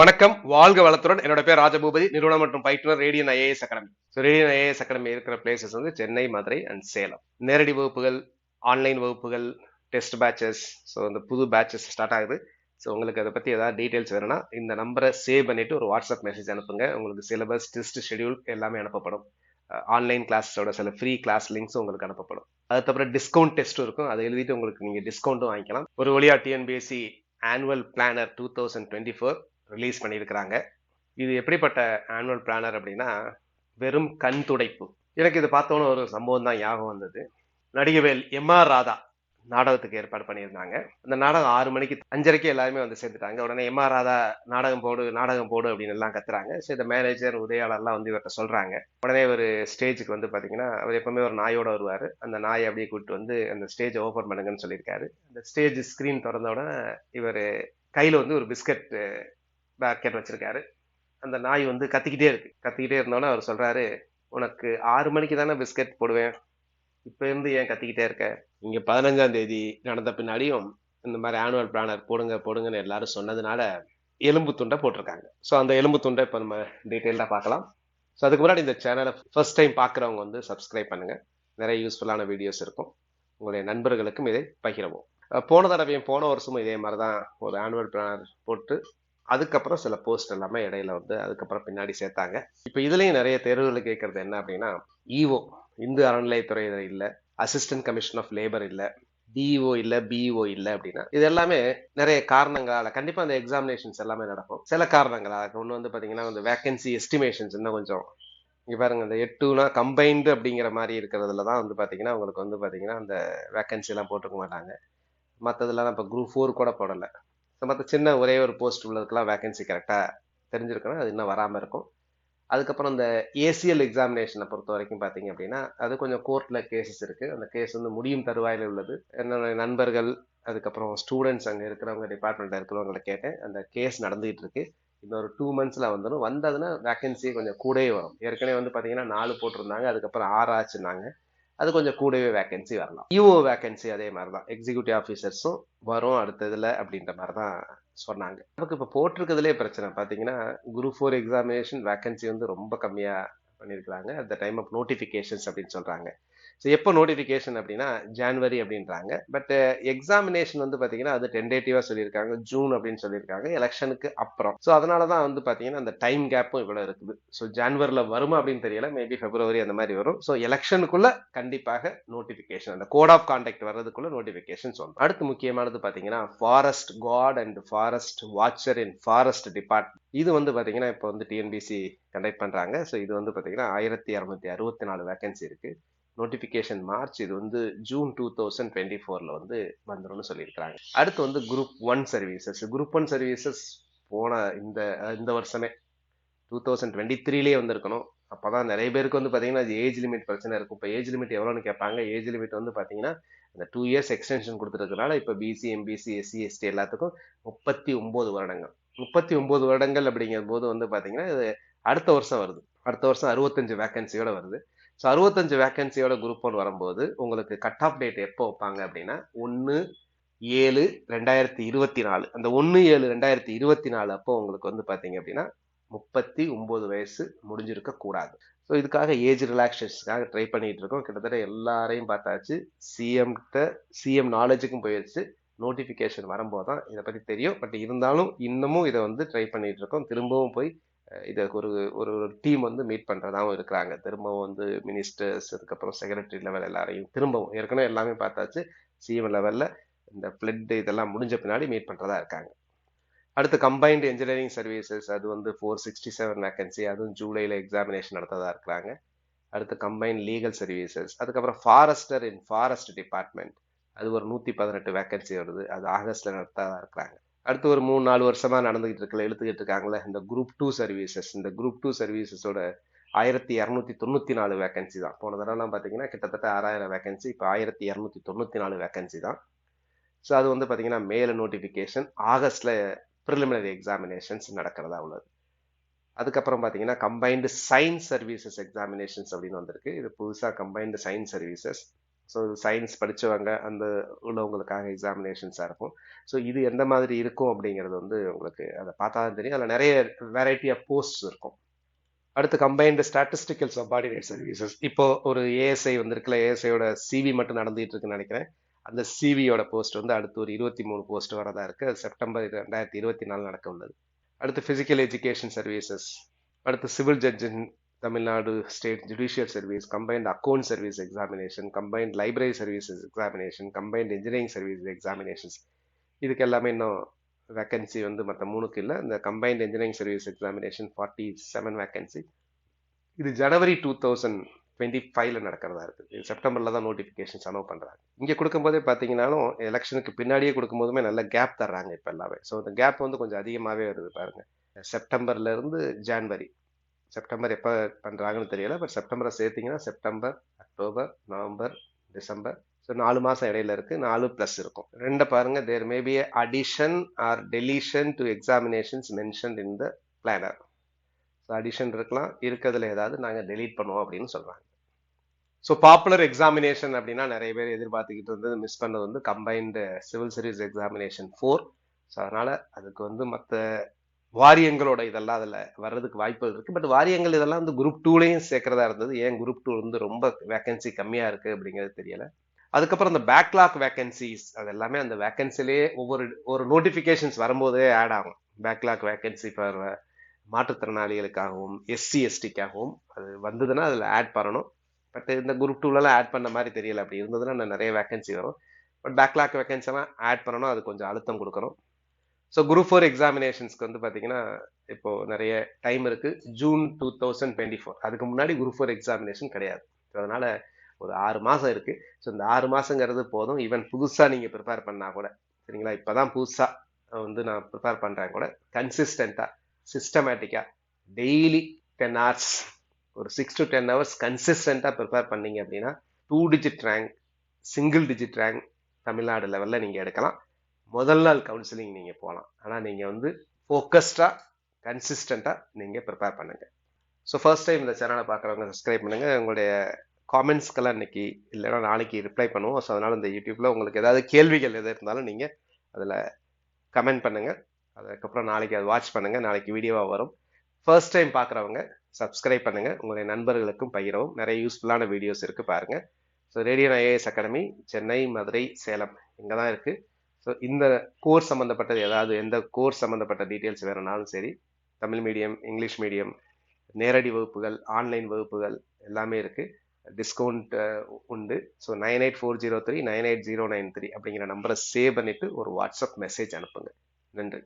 வணக்கம். வாழ்க வளத்துடன். என்னோட பேர் ராஜபூபதி. நிறுவனம் மற்றும் பயிற்றுனர் Radian IAS academy. So Radian IAS academy இருக்கிற பிளேசஸ் வந்து சென்னை மதுரை அண்ட் சேலம். நேரடி வகுப்புகள் ஆன்லைன் வகுப்புகள் டெஸ்ட் பேட்சஸ் ஸோ அந்த புது பேட்சஸ் ஸ்டார்ட் ஆகுது. ஸோ உங்களுக்கு அதை பற்றி ஏதாவது டீட்டெயில்ஸ் வேணும்னா இந்த நம்பரை சேவ் பண்ணிட்டு ஒரு வாட்ஸ்அப் மெசேஜ் அனுப்புங்க. உங்களுக்கு சிலபஸ் டெஸ்ட் ஷெடியூல் எல்லாமே அனுப்பப்படும். ஆன்லைன் கிளாஸோட சில ஃப்ரீ கிளாஸ் லிங்க்ஸும் உங்களுக்கு அனுப்பப்படும். அதுக்கப்புறம் டிஸ்கவுண்ட் டெஸ்ட்டும் இருக்கும். அதை எழுதிட்டு உங்களுக்கு நீங்கள் டிஸ்கவுண்ட்டும் வாங்கிக்கலாம். ஒரு வழியா TNPSC annual planner two thousand twenty four release பண்ணியிருக்கிறாங்க. இது எப்படிப்பட்ட ஆனுவல் பிளானர் அப்படின்னா வெறும் கண் துடைப்பு. எனக்கு இது பார்த்தோன்னு ஒரு சம்பவம் தான் ஞாபகம் வந்தது. நடிகவேல் எம்ஆர் ராதா நாடகத்துக்கு ஏற்பாடு பண்ணியிருந்தாங்க. அந்த நாடகம் ஆறு மணிக்கு அஞ்சரைக்கு எல்லாருமே வந்து சேர்ந்துட்டாங்க. உடனே எம்ஆர் ராதா நாடகம் போடு நாடகம் போடு அப்படின்னு எல்லாம் கத்துறாங்க. சரி இந்த மேனேஜர் உதயாளர்லாம் வந்து இவர்கிட்ட சொல்றாங்க. உடனே ஒரு ஸ்டேஜுக்கு வந்து பார்த்தீங்கன்னா அவர் எப்பவுமே ஒரு நாயோட வருவார். அந்த நாயை அப்படியே கூப்பிட்டு வந்து அந்த ஸ்டேஜ் ஓப்பன் பண்ணுங்கன்னு சொல்லியிருக்காரு. அந்த ஸ்டேஜ் ஸ்க்ரீன் திறந்த உடனே இவர் கையில் வந்து ஒரு பிஸ்கட் பேக்கெட் வச்சிருக்காரு. அந்த நாய் வந்து கத்திக்கிட்டே இருக்கு. கத்திக்கிட்டே இருந்தோன்னே அவர் சொல்றாரு உனக்கு ஆறு மணிக்கு தானே பிஸ்கட் போடுவேன். இப்போ இருந்து ஏன் கத்திக்கிட்டே இருக்க? இங்க பதினஞ்சாம் தேதி நடந்த பின்னாடியும் இந்த மாதிரி ஆனுவல் பிளானர் போடுங்க போடுங்கன்னு எல்லாரும் சொன்னதுனால எலும்பு துண்டை போட்டிருக்காங்க. ஸோ அந்த எலும்பு துண்டை இப்போ நம்ம டீட்டெயில்டாக பார்க்கலாம். ஸோ அதுக்கு முன்னாடி இந்த சேனலை ஃபர்ஸ்ட் டைம் பார்க்குறவங்க வந்து சப்ஸ்கிரைப் பண்ணுங்க. நிறைய யூஸ்ஃபுல்லான வீடியோஸ் இருக்கும். உங்களுடைய நண்பர்களுக்கும் இதை பகிரவும். போன தடவையும் போன வருஷமும் இதே மாதிரி தான் ஒரு ஆனுவல் பிளானர் போட்டு அதுக்கப்புறம் சில போஸ்ட் எல்லாமே இடையில வந்து அதுக்கப்புறம் பின்னாடி சேர்த்தாங்க. இப்போ இதுலயும் நிறைய தேர்வுகள் கேட்கறது என்ன அப்படின்னா இஓ இந்து அறநிலையத்துறை இல்லை. அசிஸ்டன்ட் கமிஷன் ஆஃப் லேபர் இல்லை. டிஇஓ இல்லை பிஇஓ இல்லை அப்படின்னா இது எல்லாமே நிறைய காரணங்களால கண்டிப்பா அந்த எக்ஸாமினேஷன்ஸ் எல்லாமே நடக்கும். சில காரணங்களால ஒன்று வந்து பாத்தீங்கன்னா அந்த வேகன்சி எஸ்டிமேஷன்ஸ் இன்னும் கொஞ்சம் இங்கே பாருங்க இந்த எட்டுனா கம்பைன்டு அப்படிங்கிற மாதிரி இருக்கிறதுல தான் வந்து பாத்தீங்கன்னா உங்களுக்கு வந்து பாத்தீங்கன்னா அந்த வேகன்சி எல்லாம் போட்டுக்க மாட்டாங்க. மற்றதெல்லாம் இப்போ குரூப் ஃபோர் கூட போடலை. மற்ற சின்ன ஒரே ஒரு போஸ்ட் உள்ளதுக்கெல்லாம் வேகன்சி கரெக்டாக தெரிஞ்சிருக்கணும். அது இன்னும் வராமல் இருக்கும். அதுக்கப்புறம் இந்த ஏசிஎல் எக்ஸாமினேஷனை பொறுத்த வரைக்கும் பார்த்தீங்க அப்படின்னா அது கொஞ்சம் கோர்ட்டில் கேசஸ் இருக்குது அந்த கேஸ் வந்து முடியும் தருவாயில் உள்ளது. என்னோட நண்பர்கள் அதுக்கப்புறம் ஸ்டூடெண்ட்ஸ் அங்கே இருக்கிறவங்க டிபார்ட்மெண்ட்டில் இருக்கிறவங்களை கேட்டேன். அந்த கேஸ் நடந்துகிட்டு இருக்கு. இன்னொரு டூ மந்த்ஸில் வந்துடும் வந்ததுன்னா வேகன்சி கொஞ்சம் கூடவே வரும். ஏற்கனவே வந்து பார்த்தீங்கன்னா நாலு போட்டிருந்தாங்க. அதுக்கப்புறம் ஆறு ஆச்சுன்னாங்க. அது கொஞ்சம் கூடவே வேகன்சி வரலாம். யூஓ வேகன்சி அதே மாதிரி தான் எக்ஸிக்யூட்டிவ் ஆஃபீஸர்ஸும் வரும் அடுத்ததுல அப்படின்ற மாதிரி தான் சொன்னாங்க. நமக்கு இப்போ போட்டிருக்கிறதுலே பிரச்சனை. பார்த்தீங்கன்னா குரூப் ஃபோர் எக்ஸாமினேஷன் வேகன்சி வந்து ரொம்ப கம்மியாக பண்ணியிருக்கிறாங்க. At the time of notifications அப்படின்னு சொல்கிறாங்க ஸோ எப்போ நோட்டிஃபிகேஷன் அப்படின்னா ஜான்வரி அப்படின்றாங்க. பட் எக்ஸாமினேஷன் வந்து பார்த்தீங்கன்னா அது டென்டேட்டிவாக சொல்லியிருக்காங்க. ஜூன் அப்படின்னு சொல்லியிருக்காங்க. எலெக்ஷனுக்கு அப்புறம். ஸோ அதனால தான் வந்து பார்த்தீங்கன்னா அந்த டைம் கேப்பும் இவ்வளோ இருக்குது. ஸோ ஜான்வரியில் வருமா அப்படின்னு தெரியல. மேபி பிப்ரவரி அந்த மாதிரி வரும். ஸோ எலெக்ஷனுக்குள்ள கண்டிப்பாக நோட்டிஃபிகேஷன் அந்த கோட் ஆஃப் கான்டாக்ட் வர்றதுக்குள்ள நோட்டிஃபிகேஷன் வரும் அடுத்து முக்கியமானது பார்த்தீங்கன்னா forest guard and forest watcher in forest department இது வந்து பார்த்தீங்கன்னா இப்போ வந்து டிஎன்பிசி கண்டக்ட் பண்ணுறாங்க ஸோ இது வந்து பார்த்தீங்கன்னா ஆயிரத்தி இரநூத்தி அறுபத்தி நாலு வேகன்சி இருக்குது நோட்டிஃபிகேஷன் மார்ச் இது வந்து ஜூன் டூ தௌசண்ட் டுவெண்ட்டி ஃபோரில் வந்து வந்துடும்னு சொல்லியிருக்கிறாங்க. அடுத்து வந்து group one services group one services போன இந்த இந்த வருஷமே. டூ தௌசண்ட் டுவெண்ட்டி த்ரீலேயே வந்திருக்கணும். அப்போ தான் நிறைய பேருக்கு வந்து பார்த்தீங்கன்னா அது ஏஜ் லிமிட் பிரச்சனை இருக்கும். இப்போ ஏஜ் லிமிட் எவ்வளோன்னு கேட்பாங்க. ஏஜ் லிமிட் வந்து பார்த்தீங்கன்னா இந்த டூ இயர்ஸ் எக்ஸ்டென்ஷன் கொடுத்துருக்கனால இப்போ பிசி எம்பிசி எஸ்சி எஸ்டி எல்லாத்துக்கும் முப்பத்தி ஒம்பது வருடங்கள். முப்பத்தி ஒம்பது வருடங்கள் அப்படிங்கிற போது வந்து பார்த்தீங்கன்னா இது அடுத்த வருஷம் வருது. அடுத்த வருஷம் அறுபத்தஞ்சு வேக்கன்சியோட வருது. ஸோ அறுபத்தஞ்சு வேக்கன்சியோட குரூப் ஒன் வரும்போது உங்களுக்கு கட் ஆஃப் டேட் எப்போ வைப்பாங்க அப்படின்னா ஒன்று ஏழு ரெண்டாயிரத்தி இருபத்தி நாலு. அந்த ஒன்று ஏழு ரெண்டாயிரத்தி இருபத்தி நாலு அப்போ உங்களுக்கு வந்து பார்த்தீங்க அப்படின்னா முப்பத்தி ஒம்பது வயசு முடிஞ்சிருக்க கூடாது. ஸோ இதுக்காக ஏஜ் ரிலாக்ஸேஷனுக்காக ட்ரை பண்ணிட்டு இருக்கோம். கிட்டத்தட்ட எல்லாரையும் பார்த்தாச்சு. சிஎம்கிட்ட சிஎம் நாலேஜுக்கும் போயிடுச்சு நோட்டிஃபிகேஷன் வரும்போது தான் இதை பற்றி தெரியும். பட் இருந்தாலும் இன்னமும் இதை வந்து ட்ரை பண்ணிட்டு இருக்கோம். திரும்பவும் போய் இதற்கு ஒரு ஒரு ஒரு டீம் வந்து மீட் பண்ணுறதாகவும் இருக்கிறாங்க. திரும்பவும் வந்து மினிஸ்டர்ஸ் அதுக்கப்புறம் செக்ரட்டரி லெவல் எல்லாரையும் திரும்பவும் ஏற்கனவே எல்லாமே பார்த்தாச்சு. சிஎம் லெவலில் இந்த ஃப்ளட் இதெல்லாம் முடிஞ்ச பின்னாடி மீட் பண்ணுறதா இருக்காங்க. அடுத்து கம்பைன்டு இன்ஜினியரிங் சர்வீசஸ் அது வந்து ஃபோர் சிக்ஸ்டி செவன் வேக்கன்சி அதுவும் ஜூலையில் எக்ஸாமினேஷன் நடத்ததாக இருக்கிறாங்க. அடுத்து கம்பைன் லீகல் சர்வீசஸ் அதுக்கப்புறம் ஃபாரஸ்டர் இன் ஃபாரஸ்ட் டிபார்ட்மெண்ட் அது ஒரு நூற்றி பதினெட்டு வேக்கன்சி வருது. அது ஆகஸ்டில் நடத்ததாக இருக்கிறாங்க. அடுத்து ஒரு மூணு நாலு வருஷமாக நடந்துகிட்டு இருக்கல எழுத்துக்கிட்டு இருக்காங்களே இந்த குரூப் டூ சர்வீசஸ் இந்த குரூப் டூ சர்வீசஸோட ஆயிரத்தி இரநூத்தி தொண்ணூற்றி நாலு வேகன்சி தான். போன தடவைலாம் பார்த்தீங்கன்னா கிட்டத்தட்ட ஆறாயிரம் வேகன்சி இப்போ ஆயிரத்தி இரநூத்தி தொண்ணூற்றி நாலு வேகன்சி தான். ஸோ அது வந்து பார்த்தீங்கன்னா மேல நோட்டிஃபிகேஷன் ஆகஸ்டில் ப்ரிலிமினரி எக்ஸாமினேஷன்ஸ் நடக்கிறதா உள்ளது. அதுக்கப்புறம் பார்த்தீங்கன்னா கம்பைன்டு சயின்ஸ் சர்வீசஸ் எக்ஸாமினேஷன்ஸ் அப்படின்னு வந்திருக்கு. இது புதுசாக combined science services so science படித்தவங்க அந்த உள்ளவங்களுக்காக எக்ஸாமினேஷன்ஸாக இருக்கும். ஸோ இது எந்த மாதிரி இருக்கும் அப்படிங்கிறது வந்து உங்களுக்கு அதை பார்த்தா தான் தெரியும். அதில் நிறைய வெரைட்டி ஆஃப் போஸ்ட் இருக்கும். அடுத்து கம்பைன்டு ஸ்டாட்டிஸ்டிக்கல் சப்பார்டினேட் சர்வீசஸ் இப்போ ஒரு ஏஎஸ்ஐ வந்திருக்குல்ல ஏஎஸ்ஐயோட சிவி மட்டும் நடந்துகிட்டு இருக்குன்னு நினைக்கிறேன். அந்த சிவியோட போஸ்ட் வந்து அடுத்து ஒரு இருபத்தி மூணு போஸ்ட் வரதா இருக்கு. அது செப்டம்பர் ரெண்டாயிரத்தி இருபத்தி நாலு நடக்க உள்ளது. அடுத்து ஃபிசிக்கல் எஜுகேஷன் சர்வீசஸ் அடுத்து civil ஜட்ஜின் Tamil Nadu state judicial service combined account service examination combined library services examination combined engineering service examinations இதுக்கு எல்லாமே இன்னும் வேக்கன்சி வந்து மற்ற மூணுக்கு இல்லை. இந்த combined engineering service examination forty seven vacancy இது ஜனவரி டூ தௌசண்ட் டுவெண்ட்டி ஃபைவ்ல நடக்கிறதா இருக்குது இது செப்டம்பரில் தான் நோட்டிஃபிகேஷன்ஸ் அனௌ பண்ணுறாங்க இங்கே கொடுக்கும்போதே பார்த்தீங்கன்னாலும் எலெக்ஷனுக்கு பின்னாடியே கொடுக்கும்போதுமே நல்ல கேப் தர்றாங்க இப்போ எல்லாமே. ஸோ இந்த கேப் வந்து கொஞ்சம் அதிகமாகவே வருது பாருங்கள் செப்டம்பர்லேருந்து ஜான்வரி செப்டம்பர் எப்போ பண்ணுறாங்கன்னு தெரியல பட் செப்டம்பரை சேர்த்திங்கன்னா September October November December so நாலு மாதம் இடையில இருக்குது நாலு ப்ளஸ் இருக்கும். ரெண்டை பாருங்க there maybe addition or deletion to examinations mention in the planner so addition இருக்கலாம். இருக்கிறதுல ஏதாவது நாங்கள் டெலீட் பண்ணுவோம் அப்படின்னு சொல்கிறாங்க ஸோ பாப்புலர் எக்ஸாமினேஷன் அப்படின்னா நிறைய பேர் எதிர்பார்த்துக்கிட்டு இருந்தது மிஸ் பண்ணது வந்து combined civil service examination four so அதனால் அதுக்கு வந்து மற்ற வாரியங்களோட இதெல்லாம் அதில் வர்றதுக்கு வாய்ப்புகள் இருக்குது பட் வாரியங்கள் இதெல்லாம் வந்து குரூப் டூலையும் சேர்க்கறதா இருந்தது. ஏன் குரூப் டூ வந்து ரொம்ப வேகன்சி கம்மியாக இருக்குது அப்படிங்கிறது தெரியல. அதுக்கப்புறம் அந்த பேக்லாக் வேகன்சிஸ் அது எல்லாமே அந்த வேகன்சிலேயே ஒவ்வொரு ஒரு நோட்டிஃபிகேஷன்ஸ் வரும்போதே ஆட் ஆகும். பேக்லாக் வேகன்சி ஃபார் மாற்றுத்திறனாளிகளுக்காகவும் எஸ்சி எஸ்டிக்காகவும் அது வந்ததுன்னா அதில் ஆட் பண்ணணும். பட் இந்த குரூப் டூலலாம் ஆட் பண்ண மாதிரி தெரியல. அப்படி இருந்ததுன்னா நிறைய வேகன்சி வரும். பட் பேக்லாக் வேகன்சிலாம் ஆட் பண்ணணும். அது கொஞ்சம் அழுத்தம் கொடுக்கணும். ஸோ குரூப் ஃபோர் எக்ஸாமினேஷன்ஸ்க்கு வந்து பார்த்தீங்கன்னா இப்போ நிறைய டைம் இருக்கு. June two thousand twenty four அதுக்கு முன்னாடி குரூப் ஃபோர் எக்ஸாமினேஷன் கிடையாது. ஸோ அதனால ஒரு ஆறு மாதம் இருக்கு. ஸோ இந்த ஆறு மாதங்கிறது போதும். ஈவன் புதுசாக நீங்கள் ப்ரிப்பேர் பண்ணா கூட. சரிங்களா? இப்போ தான் புதுசாக வந்து நான் ப்ரிப்பேர் பண்ணுறேன் கூட. கன்சிஸ்டண்ட்டாக சிஸ்டமேட்டிக்காக டெய்லி டென் ஹவர்ஸ் ஒரு சிக்ஸ் டு டென் ஹவர்ஸ் கன்சிஸ்டண்ட்டாக ப்ரிப்பேர் பண்ணீங்க அப்படின்னா two digit rank single digit rank Tamil Nadu லெவலில் நீங்கள் எடுக்கலாம். முதல் நாள் கவுன்சிலிங் நீங்கள் போகலாம் ஆனால் நீங்கள் வந்து ஃபோக்கஸ்டாக கன்சிஸ்டண்ட்டாக நீங்கள் ப்ரிப்பேர் பண்ணுங்கள் ஸோ ஃபர்ஸ்ட் டைம் இந்த சேனலை பார்க்குறவங்க சப்ஸ்கிரைப் பண்ணுங்கள் உங்களுடைய காமெண்ட்ஸ்க்கெல்லாம் இன்னைக்கு இல்லைன்னா நாளைக்கு ரிப்ளை பண்ணுவோம். ஸோ அதனால் இந்த யூடியூப்பில் உங்களுக்கு ஏதாவது கேள்விகள் எது இருந்தாலும் நீங்கள் அதில் கமெண்ட் பண்ணுங்கள் அதுக்கப்புறம் நாளைக்கு அதை வாட்ச் பண்ணுங்கள் நாளைக்கு வீடியோவாக வரும். ஃபர்ஸ்ட் டைம் பார்க்குறவங்க சப்ஸ்கிரைப் பண்ணுங்கள் உங்களுடைய நண்பர்களுக்கும் பகிரவும். நிறைய யூஸ்ஃபுல்லான வீடியோஸ் இருக்குது பாருங்கள் so Radian IAS academy Chennai Madurai Salem இங்கே தான் இருக்குது ஸோ இந்த கோர்ஸ் சம்மந்தப்பட்டது ஏதாவது எந்த கோர்ஸ் சம்மந்தப்பட்ட டீட்டெயில்ஸ் வேணும்னாலும் சரி தமிழ் மீடியம் இங்கிலீஷ் மீடியம் நேரடி வகுப்புகள் ஆன்லைன் வகுப்புகள் எல்லாமே இருக்குது டிஸ்கவுண்ட் உண்டு. So nine eight four zero three nine eight zero nine three அப்படிங்கிற நம்பரை சேவ் பண்ணிவிட்டு ஒரு வாட்ஸ்அப் மெசேஜ் அனுப்புங்க. நன்றி.